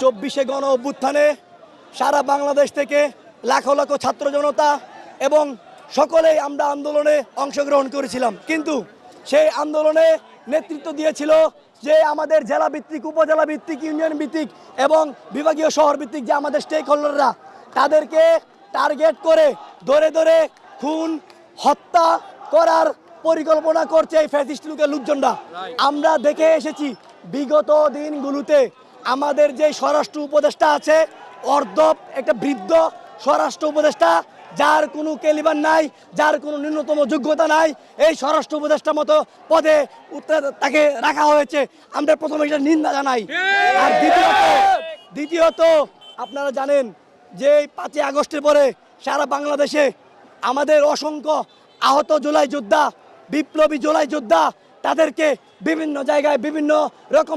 চব্বিশে গণ অভ্যুত্থানে সারা বাংলাদেশ থেকে লাখো লাখো ছাত্র জনতা এবং সকলেই আমরা আন্দোলনে অংশগ্রহণ করেছিলাম। কিন্তু সেই আন্দোলনে নেতৃত্ব দিয়েছিল যে আমাদের জেলা ভিত্তিক, উপজেলা ভিত্তিক, ইউনিয়ন ভিত্তিক এবং বিভাগীয় শহর ভিত্তিক যে আমাদের স্টেক হোল্ডাররা তাদেরকে টার্গেট করে ধরে ধরে খুন, হত্যা করার পরিকল্পনা করছে এই ফ্যাসিস্ট লুকের লোকজনরা। আমরা দেখে এসেছি বিগত দিনগুলোতে আমাদের যে স্বরাষ্ট্র উপদেষ্টা আছে অর্ধব একটা বৃদ্ধ স্বরাষ্ট্র উপদেষ্টা যার কোনো কেলিবার নাই যার কোনো ন্যূনতম যোগ্যতা নাই এই স্বরাষ্ট্র উপদেষ্টা মতো পদে তাকে রাখা হয়েছে। আমরা প্রথমে এটা নিন্দা জানাই। আর দ্বিতীয়ত দ্বিতীয়ত আপনারা জানেন যে পাঁচই আগস্টের পরে সারা বাংলাদেশে আমাদের অসংখ্য আহত জুলাই যোদ্ধা বিপ্লবী জুলাই যোদ্ধা তাদেরকে বিভিন্ন জায়গায় বিভিন্ন রকম